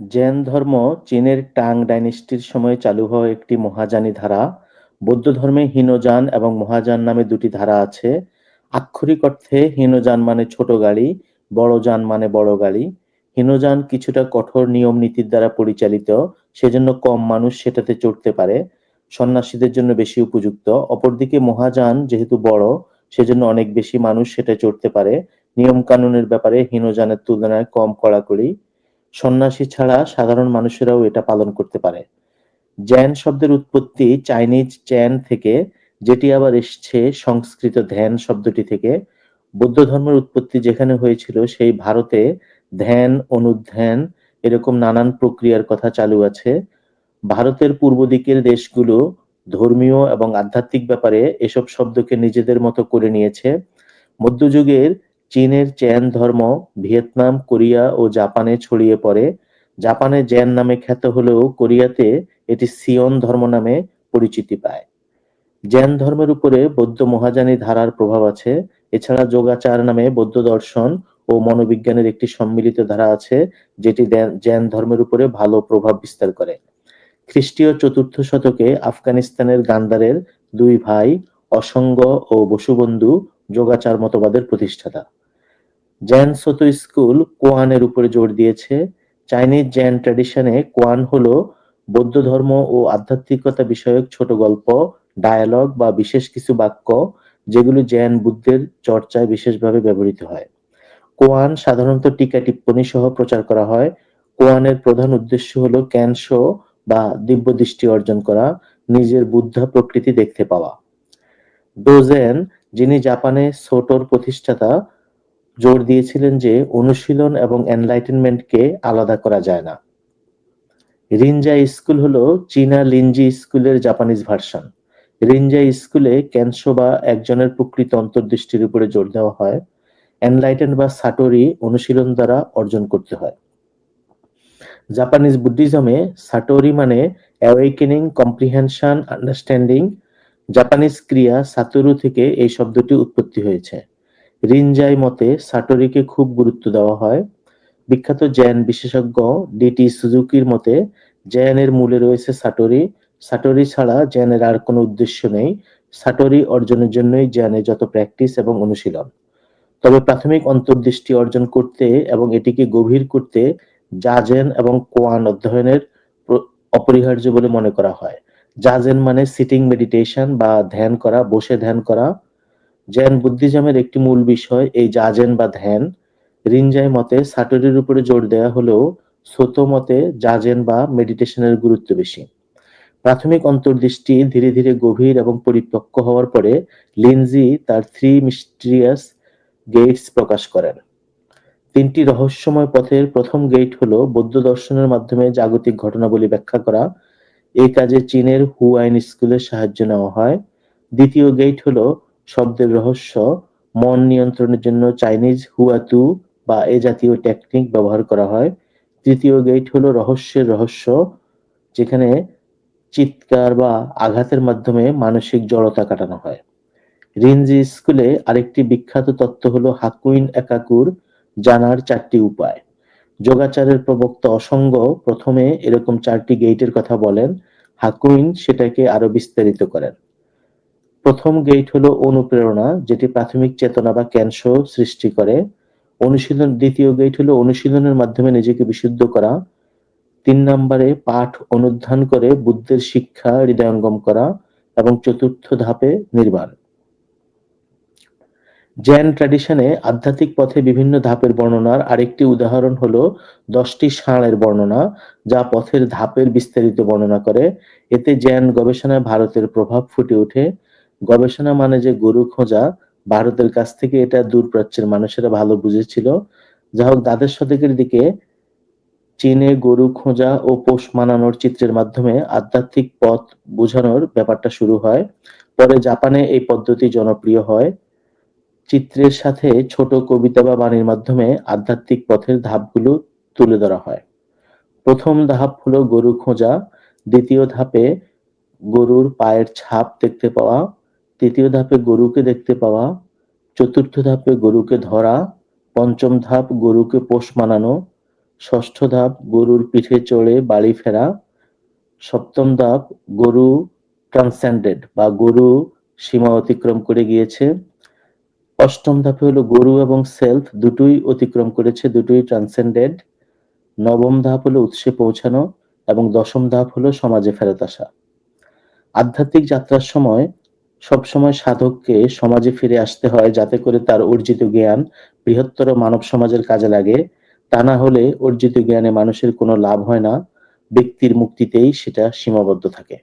জৈন ধর্ম চীনের টাং ডাইনেস্টির সময়ে চালু হওয়া একটি মহাযানী ধারা। বৌদ্ধ ধর্মে হীনযান এবং মহাযান নামে দুটি ধারা আছে। আক্ষরিক অর্থে হীনযান মানে ছোট গাড়ি, বড় যান মানে বড় গাড়ি। হীনযান কিছুটা কঠোর নিয়ম নীতির দ্বারা পরিচালিত, সেজন্য কম মানুষ সেটাতে চড়তে পারে। সন্ন্যাসীদের জন্য বেশি উপযুক্ত। অপরদিকে মহাযান যেহেতু বড়, সেজন্য অনেক বেশি মানুষ সেটা চড়তে পারে। নিয়ম কানুনের ব্যাপারে হীনযানের তুলনায় কম কড়াকড়ি। সন্ন্যাসী ছাড়া সাধারণ মানুষেরাও এটা পালন করতে পারে। জ্যান শব্দের উৎপত্তি চাইনিজ চ্যান থেকে, যেটি আবার এসছে সংস্কৃত ধ্যান শব্দটি থেকে। বৌদ্ধ ধর্মের উৎপত্তি যেখানে হয়েছিল সেই ভারতে ধ্যান, অনুধ্যান এরকম নানান প্রক্রিয়ার কথা চালু আছে। ভারতের পূর্ব দিকের দেশগুলো ধর্মীয় এবং আধ্যাত্মিক ব্যাপারে এসব শব্দকে নিজেদের মতো করে নিয়েছে। মধ্যযুগের চীনের চ্যান ধর্ম ভিয়েতনাম, কোরিয়া ও জাপানে ছড়িয়ে পড়ে। জাপানে জ্যান নামে খ্যাত হলেও কোরিয়াতে এটি সিয়ন ধর্ম নামে পরিচিতি পায়। জ্যান ধর্মের উপরে বৌদ্ধ মহাযানী ধারার প্রভাব আছে। এছাড়া যোগাচার নামে বৌদ্ধ দর্শন ও মনোবিজ্ঞানের একটি সম্মিলিত ধারা আছে, যেটি জ্যান ধর্মের উপরে ভালো প্রভাব বিস্তার করে। খ্রিস্টীয় চতুর্থ শতকে আফগানিস্তানের গান্দারের দুই ভাই অসঙ্গ ও বসুবন্ধু যোগাচার মতবাদের প্রতিষ্ঠাতা। জ্যান সোতো স্কুল কোয়ানের উপরে জোর দিয়েছে। চাইনিজ জ্যান ট্র্যাডিশনে কোয়ান হলো বৌদ্ধ ধর্ম ও আধ্যাত্মিকতা বিষয়ক ছোট গল্প, ডায়ালগ বা বিশেষ কিছু বাক্য যেগুলো জ্যান বুদ্ধের চর্চায় বিশেষভাবে ব্যবহৃত হয়। কোয়ান সাধারণত টিকা টিপ্পনী সহ প্রচার করা হয়। কোয়ানের প্রধান উদ্দেশ্য হলো ক্যানশো বা দিব্য দৃষ্টি অর্জন করা, নিজের বুদ্ধা প্রকৃতি দেখতে পাওয়া। ডোজেন, যিনি জাপানে সোটোর প্রতিষ্ঠাতা, জোর দিয়েছিলেন যে অনুশীলন এবং এনলাইটেনমেন্টকে আলাদা করা যায় না। রিনজাই স্কুল হলো চীনা লিনজি স্কুলের জাপানিজ ভার্সন। রিনজাই স্কুলে ক্যানশো বা একজনের প্রকৃত অন্তর্দৃষ্টির উপরে জোর দেওয়া হয়। এনলাইটেন বা সাটোরি অনুশীলন দ্বারা অর্জন করতে হয়। জাপানিজ বুদ্ধিজমে সাটোরি মানে অ্যাওয়েকেনিং, কম্প্রিহেনশন, আন্ডারস্ট্যান্ডিং। জাপানিজ ক্রিয়া সাতোরু থেকে এই শব্দটি উৎপত্তি হয়েছে। রিনজাই মতে সাটোরিকে খুব গুরুত্ব দেওয়া হয়। বিখ্যাত জ্যান বিশেষজ্ঞ ডিটি সুজুকির মতে জ্যানের মূলে রয়েছে সাটোরি। সাটোরি ছাড়া জ্যানের আর কোনো উদ্দেশ্য নেই। সাটোরি অর্জনের জন্যই জ্যানে যত প্র্যাকটিস এবং অনুশীলন। তবে প্রাথমিক অন্তর্দৃষ্টি অর্জন করতে এবং এটিকে গভীর করতে জাজেন এবং কোয়ান অধ্যয়নের অপরিহার্য বলে মনে করা হয়। জাজেন মানে সিটিং মেডিটেশন বা ধ্যান করা, বসে ধ্যান করা। জ্যান বুদ্ধিজমের একটি মূল বিষয়, এই জাজেন বা ধ্যান। রিনজাই মতে সাটোরির উপরে জোর দেওয়া হলেও সোতো মতে জাজেন বা মেডিটেশনের গুরুত্ব বেশি। প্রাথমিক অন্তর্দৃষ্টি ধীরে ধীরে গভীর এবং পরিপক্ক হওয়ার পরে লিনজি তার থ্রি মিস্ট্রিয়াস গেটস প্রকাশ করেন। তিনটি রহস্যময় পথের প্রথম গেট হলো বৌদ্ধ দর্শনের মাধ্যমে জাগতিক ঘটনাবলী ব্যাখ্যা করা। এই কাজে চীনের হুয়াইন স্কুলের সাহায্য নেওয়া হয়। দ্বিতীয় গেট হলো শব্দের রহস্য, মন নিয়ন্ত্রণের জন্য চাইনিজ হুয়াতু বা এ জাতীয় টেকনিক ব্যবহার করা হয়। তৃতীয় গেট হলো রহস্যের রহস্য, যেখানে চিৎকার বা আঘাতের মাধ্যমে মানসিক জড়তা কাটানো হয়। রিনজি স্কুলে আরেকটি বিখ্যাত তত্ত্ব হলো হাকুইন একাকুর জানার চারটি উপায়। যোগাচারের প্রবক্তা অসঙ্গ প্রথমে এরকম চারটি গেইটের কথা বলেন, হাকুইন সেটাকে আরও বিস্তারিত করেন। প্রথম গেইট হলো অনুপ্রেরণা, যেটি প্রাথমিক চেতনা বা ক্যানশো সৃষ্টি করে। অনুশীলন দ্বিতীয় গেইট হলো অনুশীলনের মাধ্যমে নিজেকে বিশুদ্ধ করা। তিন নম্বরে পাঠ অনুধান করে বুদ্ধের শিক্ষা হৃদয়ঙ্গম করা এবং চতুর্থ ধাপে নির্বাণ। জ্যান ট্র্যাডিশনে আধ্যাত্মিক পথে বিভিন্ন ধাপের বর্ণনার আরেকটি উদাহরণ হলো দশটি ষাঁড়ের বর্ণনা, যা পথের ধাপের বিস্তারিত বর্ণনা করে। এতে জ্যান গবেষণায় ভারতের প্রভাব ফুটে ওঠে। গবেষণা মানে যে গরু খোঁজা, ভারতের কাছ থেকে এটা দূরপ্রাচ্যের মানুষেরা ভালো বুঝেছিল। যা হোক দ্বাদশ শতকের দিকে চীনে গরু খোঁজা ও পোষ মানানোর চিত্রের মাধ্যমে আধ্যাত্মিক পথ বোঝানোর ব্যাপারটা শুরু হয়। পরে জাপানে এই পদ্ধতি জনপ্রিয় হয়। চিত্রের সাথে ছোট কবিতা বা বাণীর মাধ্যমে আধ্যাত্মিক পথের ধাপগুলো তুলে ধরা হয়। প্রথম ধাপ হলো গরু খোঁজা, দ্বিতীয় ধাপে গরুর পায়ের ছাপ দেখতে পাওয়া, তৃতীয় ধাপে গরুকে দেখতে পাওয়া, চতুর্থ ধাপে গরুকে ধরা, পঞ্চম ধাপ গরুকে পোষ মানানো, ষষ্ঠ ধাপ গরুর পিঠে চড়ে বাড়ি ফেরা সপ্তম ধাপ গরু ট্রান্সেন্ডেড বা গরু সীমা অতিক্রম করে গিয়েছে অষ্টম ধাপে হলো গরু এবং সেলফ দুটোই অতিক্রম করেছে দুটোই ট্রান্সেন্ডেড নবম ধাপ হলো উৎসে পৌঁছানো এবং দশম ধাপ হলো সমাজে ফেরত আসা। আধ্যাত্মিক যাত্রার সময় সবসময় সাধককে সমাজে ফিরে আসতে হয় যাতে করে তার অর্জিত জ্ঞান বৃহত্তর মানব সমাজের কাজে লাগে। তা না হলে অর্জিত জ্ঞানে মানুষের কোনো লাভ হয় না। ব্যক্তির মুক্তিতেই সেটা সীমাবদ্ধ থাকে।